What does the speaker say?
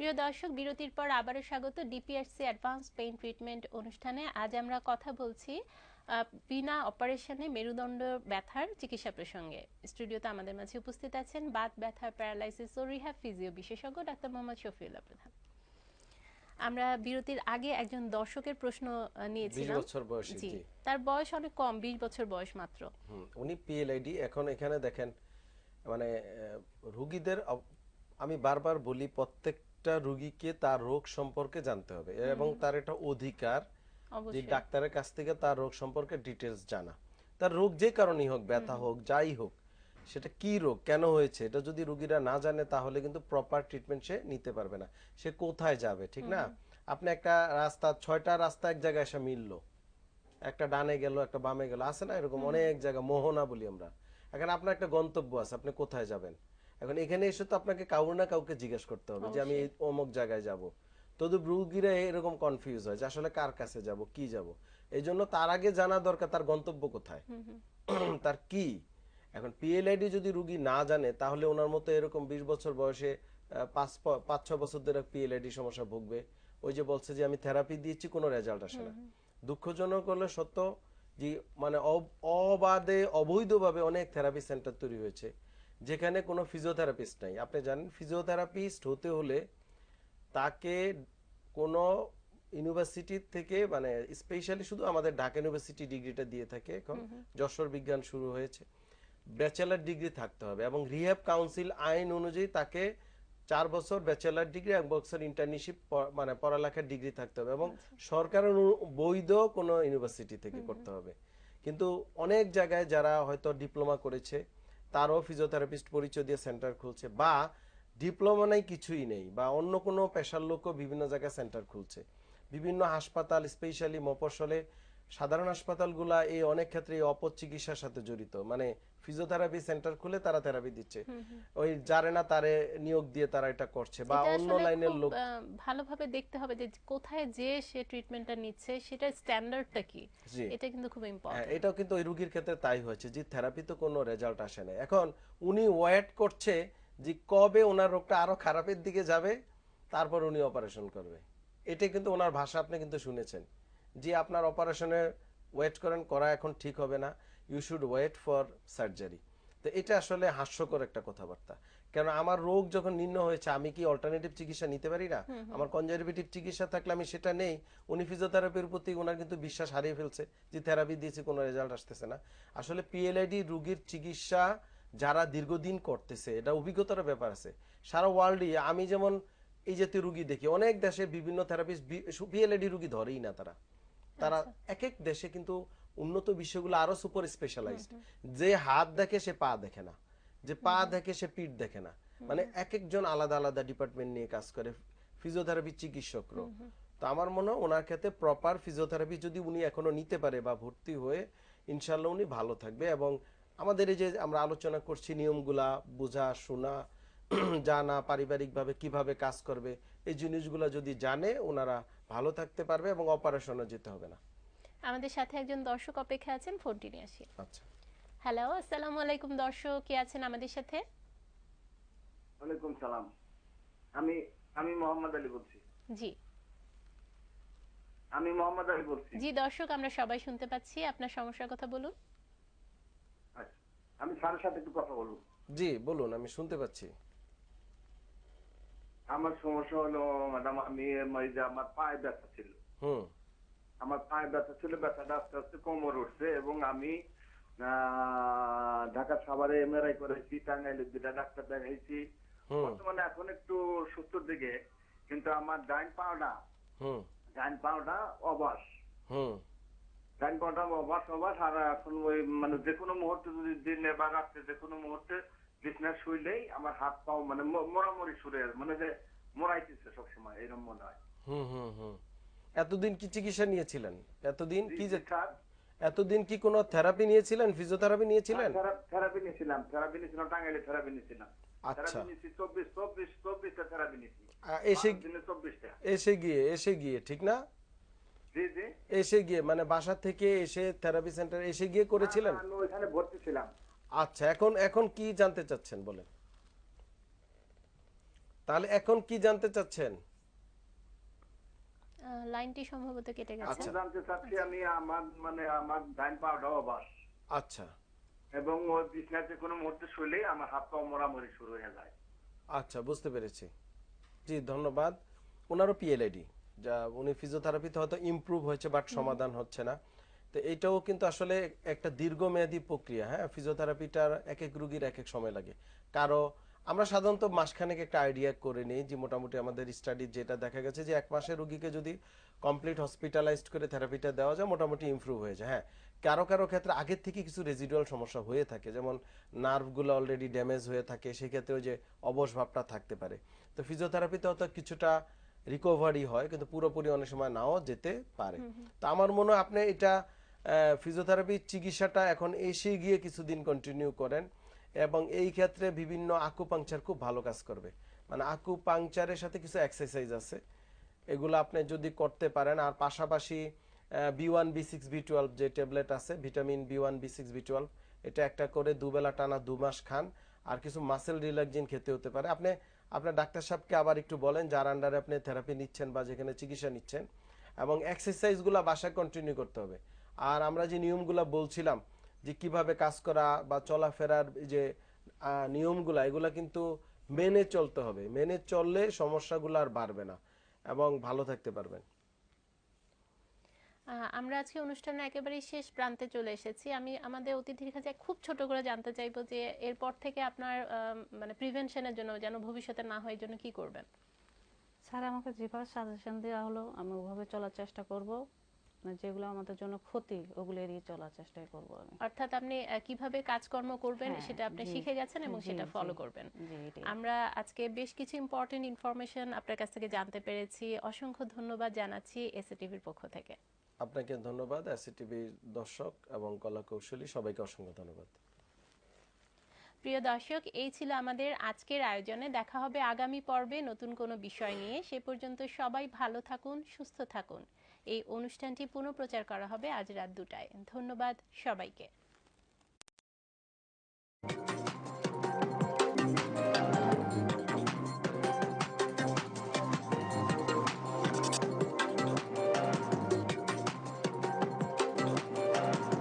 প্রিয় দর্শক বিরতির পর আবারও স্বাগত ডিপিআরসি অ্যাডভান্স পেইন ট্রিটমেন্ট অনুষ্ঠানে। আজ আমরা কথা বলছি বিনা অপারেশনে মেরুদণ্ড ব্যথার চিকিৎসা প্রসঙ্গে। স্টুডিওতে আমাদের মাঝে উপস্থিত আছেন বাত ব্যথা প্যারালাইসিস ও রিহ্যাব ফিজিও বিশেষজ্ঞ ডাক্তার মোহাম্মদ শফিউল্লাহ প্রধান। আমরা বিরতির আগে একজন দর্শকের প্রশ্ন নিয়েছিলাম। বছর বয়সী জি জি। তার বয়স অনেক কম বিশ বছর বয়স মাত্র। উনি পিএলআইডি এখন এখানে দেখেন মানে রুগীদের আমি বারবার বলি প্রত্যেকটা রুগীকে তার রোগ সম্পর্কে জানতে হবে এবং তার এটা অধিকার যে ডাক্তারের কাছ থেকে তার রোগ সম্পর্কে ডিটেলস জানা। তার রোগ যে কারণেই হোক ব্যথা হোক যাই হোক সেটা কি রোগ কেন হয়েছে এটা যদি রুগীরা না জানে তাহলে কিন্তু প্রপার ট্রিটমেন্ট সে নিতে পারবে না। সে কোথায় যাবে ঠিক না? আপনি একটা রাস্তা ছয়টা রাস্তা এক জায়গায় এসে মিললো। একটা ডানে গেল একটা বামে গেল আছে না এরকম অনেক জায়গা মোহনা বলি আমরা। এখন আপনার একটা গন্তব্য আছে আপনি কোথায় যাবেন? এখন এখানে এসে তো আপনাকে কাউর না কাউকে জিজ্ঞেস করতে হবে যে আমি অমুক জায়গায় যাব। তদু রুগীরা এরকম কনফিউজ হয় যে আসলে কার কাছে যাব কি যাব? এই জন্য তার আগে জানা দরকার তার গন্তব্য কোথায়। তার কি? এখন পিএলআইডি যদি রুগী না জানে তাহলে ওনার মতো এরকম বিশ বছর বয়সে পাঁচ পাঁচ ছয় বছর ধরে পিএলআইডি সমস্যা ভুগবে। ওই যে বলছে যে আমি থেরাপি দিয়েছি কোনো রেজাল্ট আসে না। দুঃখজনক হলে সত্য যে মানে অব- অবাধে অবৈধভাবে অনেক থেরাপি সেন্টার তৈরি হয়েছে। যেখানে কোনো ফিজিওথেরাপিস্ট নাই। আপনি জানেন ফিজিওথেরাপিস্ট হতে হলে তাকে কোনো ইউনিভার্সিটি থেকে মানে স্পেশালি শুধু আমাদের ঢাকা ইউনিভার্সিটি ডিগ্রিটা দিয়ে থাকে। এখন যশোর বিজ্ঞান শুরু হয়েছে। ব্যাচেলার ডিগ্রি থাকতে হবে এবং রিহ্যাব কাউন্সিল আইন অনুযায়ী তাকে চার বছর ব্যাচেলার ডিগ্রি এক বছর ইন্টার্নশিপ মানে পড়ালেখার ডিগ্রি থাকতে হবে এবং সরকারের অনু- বৈধ কোনো ইউনিভার্সিটি থেকে করতে হবে। কিন্তু অনেক জায়গায় যারা হয়তো ডিপ্লোমা করেছে তারও ফিজিওথেরাপিস্ট পরিচয় দিয়ে সেন্টার খুলছে বা ডিপ্লোমা নাই কিছুই নেই বা অন্য কোনো পেশার লোকও বিভিন্ন জায়গায় সেন্টার খুলছে। বিভিন্ন হাসপাতাল স্পেশালি মফস্বলে সাধারণ হাসপাতালগুলা এই অনেক ক্ষেত্রে এই অপচিকিৎসার সাথে জড়িত। মানে ফিজিওথেরাপি সেন্টার খুলে তারা থেরাপি দিচ্ছে। ওই জানে না তারে নিয়োগ দিয়ে তারা এটা করছে বা অন্য লাইনের লোক ভালোভাবে দেখতে হবে যে কোথায় যে সে ট্রিটমেন্টটা নিচ্ছে সেটা স্ট্যান্ডার্ডটা কি? এটা কিন্তু খুব হ্যাঁ ইম্পর্টেন্ট এটাও কিন্তু ওই রুগীর ক্ষেত্রে তাই হয়েছে যে থেরাপি তো কোনো রেজাল্ট আসে না। এখন উনি ওয়েট করছে যে কবে ওনার রোগটা আরও খারাপের দিকে যাবে তারপর উনি অপারেশন করবে। এটা কিন্তু ওনার ভাষা আপনি কিন্তু শুনেছেন। যে আপনার অপারেশনে ওয়েট করেন করা এখন ঠিক হবে না। You should wait for surgery তো এটা আসলে হাস্যকর একটা কথাবার্তা। কারণ আমার রোগ যখন নির্ণয় হয়েছে আমি কি অল্টারনেটিভ চিকিৎসা নিতে পারি না? আমার কনজারভেটিভ চিকিৎসা থাকলে আমি সেটা নেই। উনি ফিজিওথেরাপির প্রতি ওনার কিন্তু বিশ্বাস হারিয়ে ফেলছে যে থেরাপি দিয়েছে কোনো রেজাল্ট আসতেছে না। আসলে পিএলআইডি রোগীর চিকিৎসা যারা দীর্ঘদিন করতেছে এটা অভিজ্ঞতার ব্যাপার আছে। সারা ওয়ার্ল্ডে আমি যেমন এই জাতীয় রুগী দেখি অনেক দেশে বিভিন্ন থেরাপিস্ট পিএলআইডি রুগী ধরেই না তারা। তারা এক এক দেশে কিন্তু উন্নত বিষয়গুলো আরও সুপার স্পেশালাইজড যে হাত দেখে সে পা দেখে না যে পা দেখে সে পিঠ দেখে না। মানে এক একজন আলাদা আলাদা ডিপার্টমেন্ট নিয়ে কাজ করে ফিজিওথেরাপি চিকিৎসকরা তো আমার মনে হয় ওনার ক্ষেত্রে প্রপার ফিজিওথেরাপি যদি উনি এখনও নিতে পারে বা ভর্তি হয়ে ইনশাল্লাহ উনি ভালো থাকবে। এবং আমাদের এই যে আমরা আলোচনা করছি নিয়মগুলা বোঝা শোনা জানা পারিবারিকভাবে কীভাবে কাজ করবে এই জিনিসগুলো যদি জানে ওনারা ভালো থাকতে পারবে এবং অপারেশনে যেতে হবে না। আমাদের সাথে একজন দর্শক অপেক্ষা আছেন ফোনটি নিয়ে আসি। আচ্ছা। হ্যালো আসসালামু আলাইকুম দর্শক কে আছেন আমাদের সাথে? ওয়ালাইকুম সালাম। আমি আমি মোহাম্মদ আলী বলছি। জি। আমি মোহাম্মদ আলী বলছি। জি দর্শক আমরা সবাই শুনতে পাচ্ছি আপনার সমস্যার কথা বলুন। আচ্ছা, আমি স্যারের সাথে একটু কথা বলব। জি বলুন আমি শুনতে পাচ্ছি। আমার সমস্যা হলো ম্যাডাম আমি এই যে আমার পায়ে ব্যথা ছিল। হুম। আমার পায়ে ব্যথা ছিল ব্যথাটা আস্তে আস্তে কোমর উঠছে এবং আমি ঢাকা সাভারে এমআরআই করেছি টাঙ্গাইলে দুটা ডাক্তার দেখাইছি। বর্তমানে এখন একটু সুস্থর দিকে কিন্তু আমার ডাইন পাওটা ডাইন পাওটা অবাস। হুম। ডাইন পাওটা অবাস অবাস আর এখন ওই মানে যে কোনো মুহূর্তে যদি দিনে বা রাত্রে যে কোনো মুহূর্তে বিছনা শুইলেই আমার হাত পাও মানে মোড়ামুড়ি শুরু হয়ে মানে যে মোড়াইতেছে সবসময় এরকম মনে হয়। হুম হুম হুম। এতদিন কি চিকিৎসা নিয়েছিলেন? এতদিন কি যে এতদিন কি কোনো থেরাপি নিয়েছিলেন? ফিজিওথেরাপি নিয়েছিলেন? থেরাপি নিয়েছিলাম থেরাপি নিয়েছিলাম টাঙ্গাইলে থেরাপি নিয়েছিলাম। আচ্ছা। এসে এসে গিয়ে এসে গিয়ে ঠিক না? জি জি। এসে গিয়ে মানে বাসা থেকে এসে থেরাপি সেন্টার এসে গিয়ে করেছিলেন? ওইখানে ভর্তি ছিলাম। আচ্ছা এখন এখন কি জানতে চাচ্ছেন বলেন? তাহলে এখন কি জানতে চাচ্ছেন? লাইনটি সম্ভবত কেটে গেছে। আচ্ছা। জানতে চাচ্ছি আমি আমার মানে আমার ডাইন পাওয়াটা অবাস আচ্ছা। এবং ওই বিছনাতে কোনো মুহূর্তে শুইলেই আমার হাত পা মরামরি শুরু হয়ে যায়। আচ্ছা বুঝতে পেরেছি। জি ধন্যবাদ। ওনারও পিএলআইডি যা উনি ফিজিওথেরাপিতে হয়তো ইমপ্রুভ হয়েছে বাট সমাধান হচ্ছে না। তো এটাও কিন্তু আসলে একটা দীর্ঘমেয়াদী প্রক্রিয়া হ্যাঁ? ফিজিওথেরাপিটার এক এক রুগীর এক এক সময় লাগে। কারও আমরা সাধারণত মাসখানেক একটা আইডিয়া করে নিই যে মোটামুটি আমাদের স্টাডি যেটা দেখা গেছে যে এক মাসের রুগীকে যদি কমপ্লিট হসপিটালাইজড করে থেরাপিটা দেওয়া যায় মোটামুটি ইমপ্রুভ হয়ে যায় হ্যাঁ? কারও কারও ক্ষেত্রে আগের থেকে কিছু রেজিডুয়াল সমস্যা হয়ে থাকে যেমন নার্ভগুলো অলরেডি ড্যামেজ হয়ে থাকে সেক্ষেত্রে ওই যে অবশ ভাবটা থাকতে পারে। তো ফিজিওথেরাপিতে হয়তো কিছুটা রিকভারি হয় কিন্তু পুরোপুরি অনেক সময় নাও যেতে পারে। তো আমার মনে হয় আপনি এটা ফিজিওথেরাপি চিকিৎসাটা এখন এসে গিয়ে কিছুদিন কন্টিনিউ করেন এবং এই ক্ষেত্রে বিভিন্ন আকুপাংচার খুব ভালো কাজ করবে। মানে আকুপাংচারের সাথে কিছু এক্সারসাইজ আছে। এগুলো আপনি যদি করতে পারেন, আর পাশাপাশি B one B six B twelve যে ট্যাবলেট আছে vitamin B one B six B twelve এটা একটা করে দুবেলা টানা দু মাস খান, আর কিছু মাসেল রিল্যাক্সিন খেতে হতে পারে। আপনি, আপনার ডাক্তার সাহেবকে আবার একটু বলেন, যার আন্ডারে আপনি থেরাপি নিচ্ছেন বা যেখানে চিকিৎসা নিচ্ছেন, এবং এক্সারসাইজগুলো বাসায় কন্টিনিউ করতে হবে। আর আমরা যে নিয়মগুলো বলছিলাম যে কীভাবে কাজ করা বা চলাফেরার যে নিয়মগুলা এগুলা কিন্তু মেনে চলতে হবে। মেনে চললে সমস্যাগুলো আর বাড়বে না এবং ভালো থাকতে পারবেন। আমরা আজকে অনুষ্ঠানের একেবারেই শেষ প্রান্তে চলে এসেছি। আমি আমাদের অতিথির কাছে খুব ছোট করে জানতে চাইব যে এরপর থেকে আপনার মানে প্রিভেনশনের জন্য যেন ভবিষ্যতে না হয় এই জন্য কি করবেন? স্যার আমাকে যেভাবে সাজেশন দেওয়া হলো আমি ওভাবে চলার চেষ্টা করব। যেগুলো আমাদের জন্য ক্ষতি ওগুলো এড়িয়ে চলার চেষ্টাই করব আমি। অর্থাৎ আপনি কীভাবে কাজকর্ম করবেন হ্যাঁ, সেটা আপনি শিখে গেছেন এবং সেটা ফলো করবেন। আমরা আজকে বেশ কিছু ইম্পর্টেন্ট ইনফরমেশন আপনার কাছ থেকে জানতে পেরেছি। অসংখ্য ধন্যবাদ জানাচ্ছি এসএ টিভির পক্ষ থেকে। আপনাকে ধন্যবাদ এসিটিভির দর্শক এবং কলা কৌশলী সবাইকে অসংখ্য ধন্যবাদ। প্রিয় দর্শক এই ছিল আমাদের আজকের আয়োজনে। দেখা হবে আগামী পর্বে নতুন কোনো বিষয় নিয়ে। সে পর্যন্ত সবাই ভালো থাকুন সুস্থ থাকুন। এই অনুষ্ঠানটি পুনঃপ্রচার করা হবে আজ রাত দুটায়। ধন্যবাদ সবাইকে।